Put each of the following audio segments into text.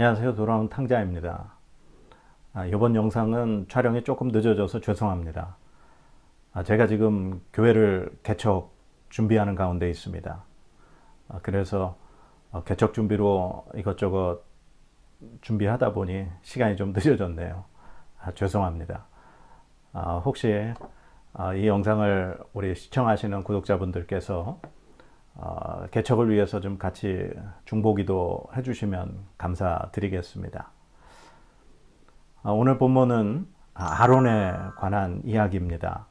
안녕하세요. 돌아온 탕자입니다. 아, 이번 영상은 촬영이 조금 늦어져서 죄송합니다. 아, 제가 지금 교회를 개척 준비하는 가운데 있습니다. 아, 그래서 어, 개척 준비로 이것저것 준비하다 보니 시간이 좀 늦어졌네요. 아, 죄송합니다. 아, 혹시 아, 이 영상을 우리 시청하시는 구독자분들께서 어, 개척을 위해서 좀 같이 중보기도 해주시면 감사드리겠습니다. 아, 오늘 본문은 아론에 관한 이야기입니다.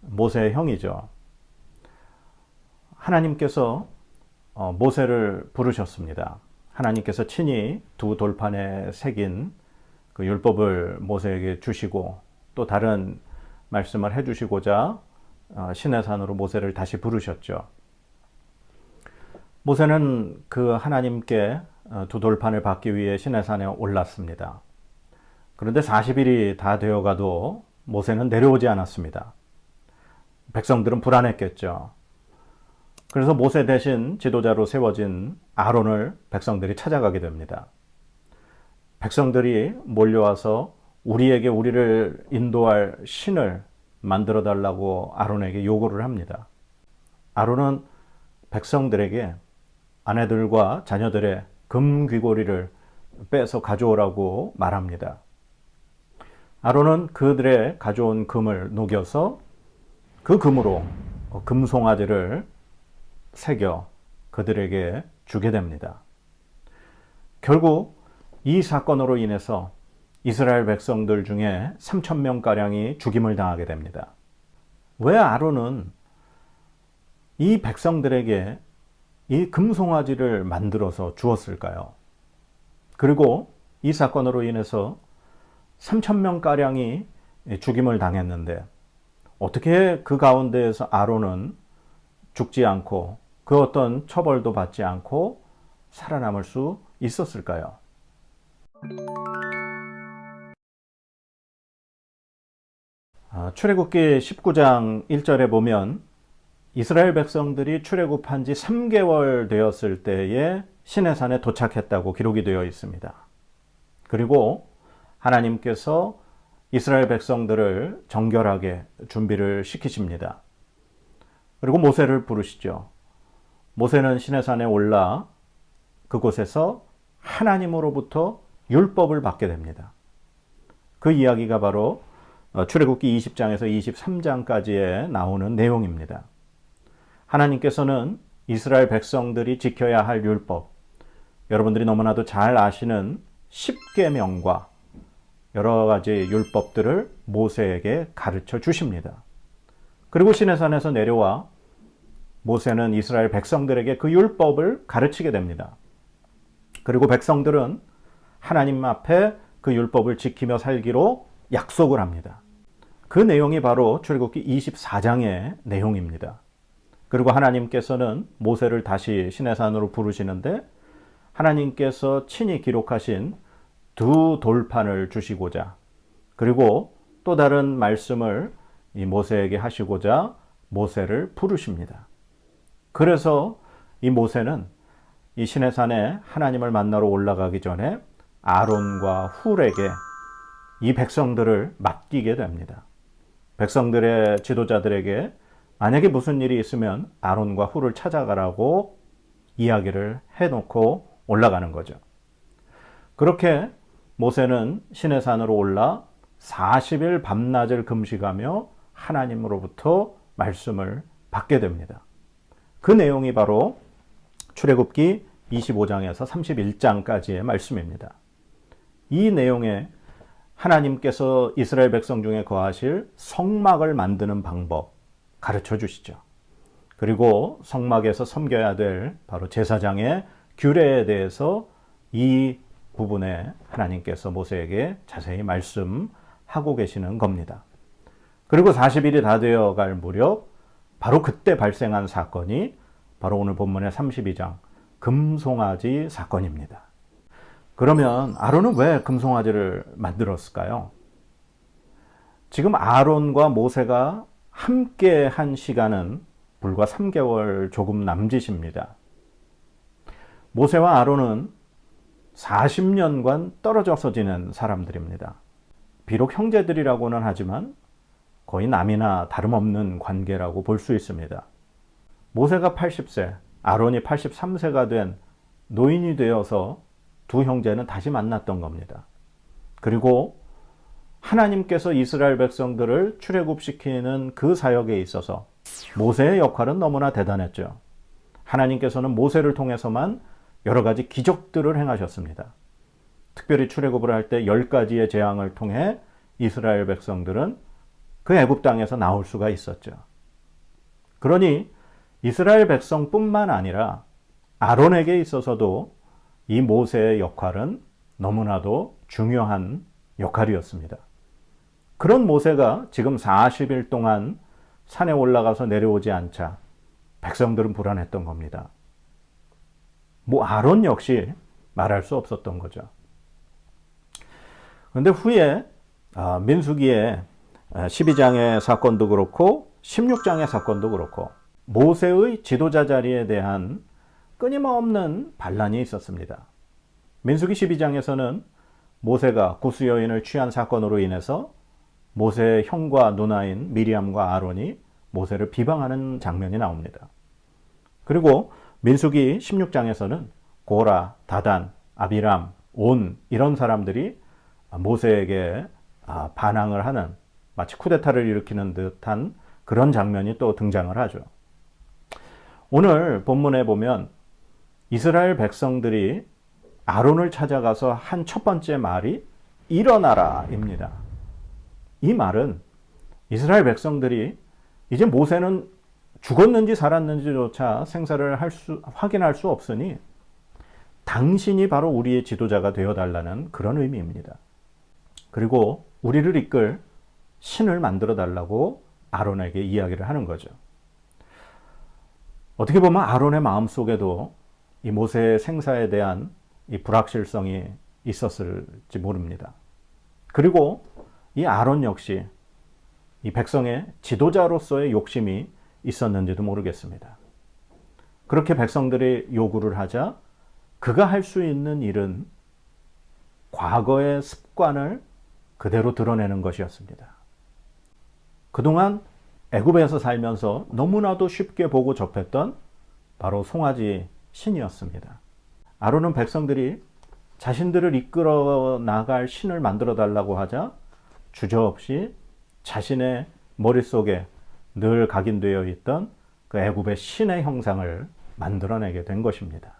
모세의 형이죠. 하나님께서 어, 모세를 부르셨습니다. 하나님께서 친히 두 돌판에 새긴 그 율법을 모세에게 주시고 또 다른 말씀을 해주시고자 어, 신의 산으로 모세를 다시 부르셨죠. 모세는 그 하나님께 어, 두 돌판을 받기 위해 신의 산에 올랐습니다. 그런데 40일이 다 되어 가도 모세는 내려오지 않았습니다. 백성들은 불안했겠죠. 그래서 모세 대신 지도자로 세워진 아론을 백성들이 찾아가게 됩니다. 백성들이 몰려와서 우리에게 우리를 인도할 신을 만들어 달라고 아론에게 요구를 합니다. 아론은 백성들에게 아내들과 자녀들의 금 귀고리를 빼서 가져오라고 말합니다. 아론은 그들의 가져온 금을 녹여서 그 금으로 금송아지를 새겨 그들에게 주게 됩니다. 결국 이 사건으로 인해서 이스라엘 백성들 중에 3천 명가량이 죽임을 당하게 됩니다. 왜 아론은 이 백성들에게 이 금송아지를 만들어서 주었을까요? 그리고 이 사건으로 인해서 3천 명가량이 죽임을 당했는데 어떻게 그 가운데에서 아론은 죽지 않고 그 어떤 처벌도 받지 않고 살아남을 수 있었을까요? 아, 출애굽기 19장 1절에 보면 이스라엘 백성들이 출애굽한 지 3개월 되었을 때에 시내산에 도착했다고 기록이 되어 있습니다. 그리고 하나님께서 이스라엘 백성들을 정결하게 준비를 시키십니다. 그리고 모세를 부르시죠. 모세는 시내산에 올라 그곳에서 하나님으로부터 율법을 받게 됩니다. 그 이야기가 바로 어, 출애굽기 20장에서 23장까지에 나오는 내용입니다. 하나님께서는 이스라엘 백성들이 지켜야 할 율법, 여러분들이 너무나도 잘 아시는 10계명과 여러 가지 율법들을 모세에게 가르쳐 주십니다. 그리고 시내산에서 내려와 모세는 이스라엘 백성들에게 그 율법을 가르치게 됩니다. 그리고 백성들은 하나님 앞에 그 율법을 지키며 살기로 약속을 합니다. 그 내용이 바로 출애굽기 24장의 내용입니다. 그리고 하나님께서는 모세를 다시 시내산으로 부르시는데 하나님께서 친히 기록하신 두 돌판을 주시고자 그리고 또 다른 말씀을 이 모세에게 하시고자 모세를 부르십니다. 그래서 이 모세는 이 시내산에 하나님을 만나러 올라가기 전에 아론과 훌에게 이 백성들을 맡기게 됩니다. 백성들의 지도자들에게 만약에 무슨 일이 있으면 아론과 훌을 찾아가라고 이야기를 해놓고 올라가는 거죠. 그렇게 모세는 시내산으로 올라 40일 밤낮을 금식하며 하나님으로부터 말씀을 받게 됩니다. 그 내용이 바로 출애굽기 25장에서 31장까지의 말씀입니다. 이 내용에 하나님께서 이스라엘 백성 중에 거하실 성막을 만드는 방법 가르쳐 주시죠. 그리고 성막에서 섬겨야 될 바로 제사장의 규례에 대해서 이 부분에 하나님께서 모세에게 자세히 말씀하고 계시는 겁니다. 그리고 40일이 다 되어 갈 무렵 바로 그때 발생한 사건이 바로 오늘 본문의 32장 금송아지 사건입니다. 그러면 아론은 왜 금송아지를 만들었을까요? 지금 아론과 모세가 함께 한 시간은 불과 3개월 조금 남짓입니다. 모세와 아론은 40년간 떨어져서 지낸 사람들입니다. 비록 형제들이라고는 하지만 거의 남이나 다름없는 관계라고 볼 수 있습니다. 모세가 80세, 아론이 83세가 된 노인이 되어서 두 형제는 다시 만났던 겁니다. 그리고 하나님께서 이스라엘 백성들을 출애굽시키는 그 사역에 있어서 모세의 역할은 너무나 대단했죠. 하나님께서는 모세를 통해서만 여러 가지 기적들을 행하셨습니다. 특별히 출애굽을 할때열 가지의 재앙을 통해 이스라엘 백성들은 그 애굽 땅에서 나올 수가 있었죠. 그러니 이스라엘 백성뿐만 아니라 아론에게 있어서도 이 모세의 역할은 너무나도 중요한 역할이었습니다. 그런 모세가 지금 40일 동안 산에 올라가서 내려오지 않자 백성들은 불안했던 겁니다. 뭐 아론 역시 말할 수 없었던 거죠. 그런데 후에 아, 민수기의 12장의 사건도 그렇고 16장의 사건도 그렇고 모세의 지도자 자리에 대한 끊임없는 반란이 있었습니다. 민수기 12장에서는 모세가 구스 여인을 취한 사건으로 인해서 모세의 형과 누나인 미리암과 아론이 모세를 비방하는 장면이 나옵니다. 그리고 민수기 16장에서는 고라, 다단, 아비람, 온 이런 사람들이 모세에게 아, 반항을 하는 마치 쿠데타를 일으키는 듯한 그런 장면이 또 등장을 하죠. 오늘 본문에 보면 이스라엘 백성들이 아론을 찾아가서 한 첫 번째 말이 일어나라입니다. 이 말은 이스라엘 백성들이 이제 모세는 죽었는지 살았는지조차 생사를 할 수, 확인할 수 없으니 당신이 바로 우리의 지도자가 되어 달라는 그런 의미입니다. 그리고 우리를 이끌 신을 만들어 달라고 아론에게 이야기를 하는 거죠. 어떻게 보면 아론의 마음 속에도 이 모세의 생사에 대한 이 불확실성이 있었을지 모릅니다. 그리고 이 아론 역시 이 백성의 지도자로서의 욕심이 있었는지도 모르겠습니다. 그렇게 백성들이 요구를 하자 그가 할 수 있는 일은 과거의 습관을 그대로 드러내는 것이었습니다. 그동안 애굽에서 살면서 너무나도 쉽게 보고 접했던 바로 송아지 신이었습니다. 아론은 백성들이 자신들을 이끌어 나갈 신을 만들어 달라고 하자 주저없이 자신의 머릿속에 늘 각인되어 있던 그 애굽의 신의 형상을 만들어내게 된 것입니다.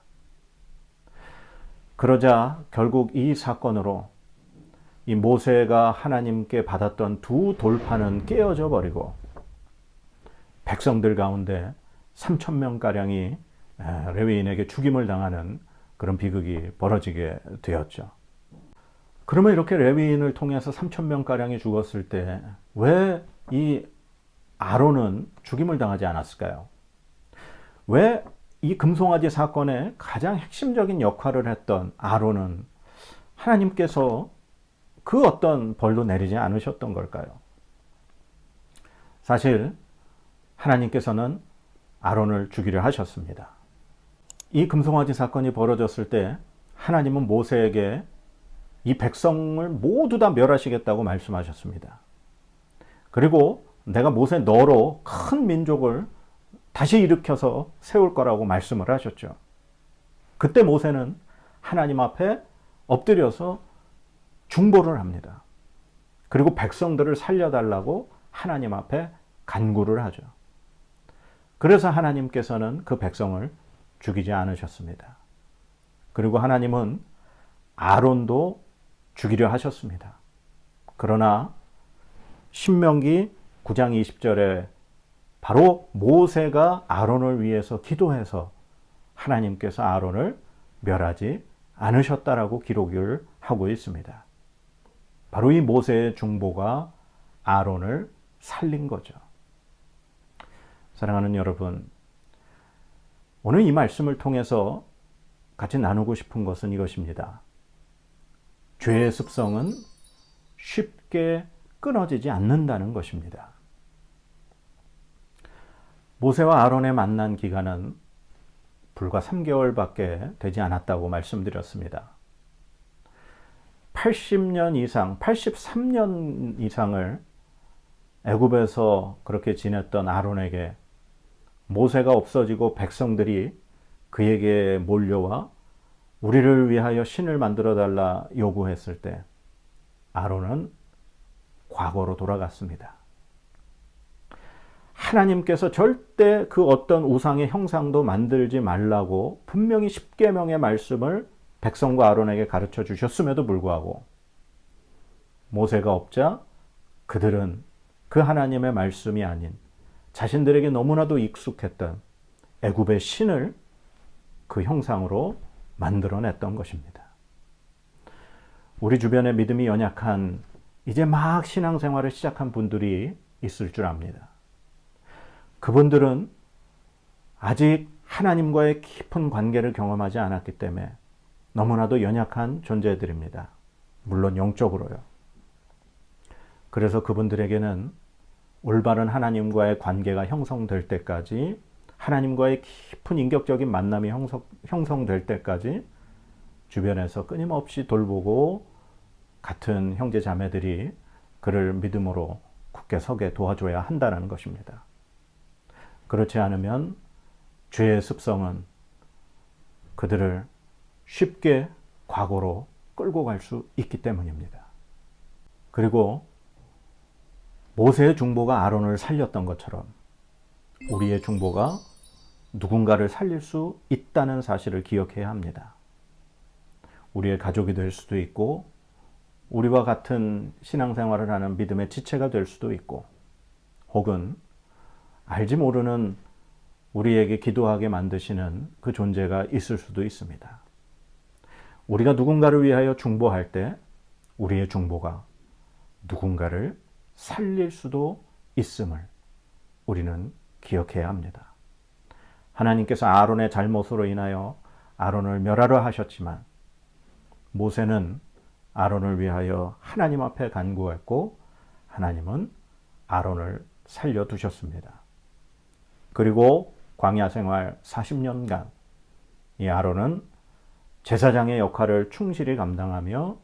그러자 결국 이 사건으로 이 모세가 하나님께 받았던 두 돌판은 깨어져 버리고 백성들 가운데 3천 명 가량이 레위인에게 죽임을 당하는 그런 비극이 벌어지게 되었죠. 그러면 이렇게 레위인을 통해서 3천 명 가량이 죽었을 때 왜 이 아론은 죽임을 당하지 않았을까요? 왜 이 금송아지 사건의 가장 핵심적인 역할을 했던 아론은 하나님께서 그 어떤 벌도 내리지 않으셨던 걸까요? 사실 하나님께서는 아론을 죽이려 하셨습니다. 이 금송아지 사건이 벌어졌을 때 하나님은 모세에게 이 백성을 모두 다 멸하시겠다고 말씀하셨습니다. 그리고 내가 모세 너로 큰 민족을 다시 일으켜서 세울 거라고 말씀을 하셨죠. 그때 모세는 하나님 앞에 엎드려서 중보를 합니다. 그리고 백성들을 살려달라고 하나님 앞에 간구를 하죠. 그래서 하나님께서는 그 백성을 죽이지 않으셨습니다. 그리고 하나님은 아론도 죽이려 하셨습니다. 그러나 신명기 9장 20절에 바로 모세가 아론을 위해서 기도해서 하나님께서 아론을 멸하지 않으셨다라고 기록을 하고 있습니다. 바로 이 모세의 중보가 아론을 살린 거죠. 사랑하는 여러분, 오늘 이 말씀을 통해서 같이 나누고 싶은 것은 이것입니다. 죄의 습성은 쉽게 끊어지지 않는다는 것입니다. 모세와 아론의 만난 기간은 불과 3개월밖에 되지 않았다고 말씀드렸습니다. 80년 이상, 83년 이상을 애굽에서 그렇게 지냈던 아론에게 모세가 없어지고 백성들이 그에게 몰려와 우리를 위하여 신을 만들어 달라 요구했을 때 아론은 과거로 돌아갔습니다. 하나님께서 절대 그 어떤 우상의 형상도 만들지 말라고 분명히 십계명의 말씀을 백성과 아론에게 가르쳐 주셨음에도 불구하고 모세가 없자 그들은 그 하나님의 말씀이 아닌 자신들에게 너무나도 익숙했던 애굽의 신을 그 형상으로 만들어냈던 것입니다. 우리 주변에 믿음이 연약한 이제 막 신앙생활을 시작한 분들이 있을 줄 압니다. 그분들은 아직 하나님과의 깊은 관계를 경험하지 않았기 때문에 너무나도 연약한 존재들입니다. 물론 영적으로요. 그래서 그분들에게는 올바른 하나님과의 관계가 형성될 때까지 하나님과의 깊은 인격적인 만남이 형성, 형성 될 때까지 주변에서 끊임없이 돌보고 같은 형제 자매들이 그를 믿음으로 굳게 서게 도와줘야 한다는 것입니다. 그렇지 않으면 죄의 습성은 그들을 쉽게 과거로 끌고 갈 수 있기 때문입니다. 그리고 모세의 중보가 아론을 살렸던 것처럼 우리의 중보가 누군가를 살릴 수 있다는 사실을 기억해야 합니다. 우리의 가족이 될 수도 있고 우리와 같은 신앙생활을 하는 믿음의 지체가 될 수도 있고 혹은 알지 모르는 우리에게 기도하게 만드시는 그 존재가 있을 수도 있습니다. 우리가 누군가를 위하여 중보할 때 우리의 중보가 누군가를 살릴 수도 있음을 우리는 기억해야 합니다. 하나님께서 아론의 잘못으로 인하여 아론을 멸하려 하셨지만 모세는 아론을 위하여 하나님 앞에 간구했고 하나님은 아론을 살려 두셨습니다. 그리고 광야 생활 40년간 이 아론은 제사장의 역할을 충실히 감당하며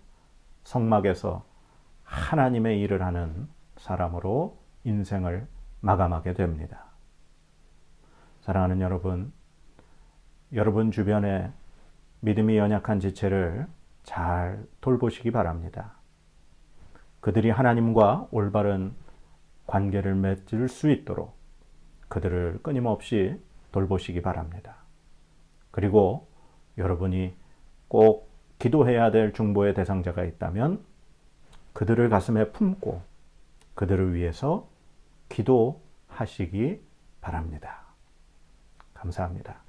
성막에서 하나님의 일을 하는 사람으로 인생을 마감하게 됩니다. 사랑하는 여러분, 여러분 주변에 믿음이 연약한 지체를 잘 돌보시기 바랍니다. 그들이 하나님과 올바른 관계를 맺을 수 있도록 그들을 끊임없이 돌보시기 바랍니다. 그리고 여러분이 꼭 기도해야 될 중보의 대상자가 있다면 그들을 가슴에 품고 그들을 위해서 기도하시기 바랍니다. 감사합니다.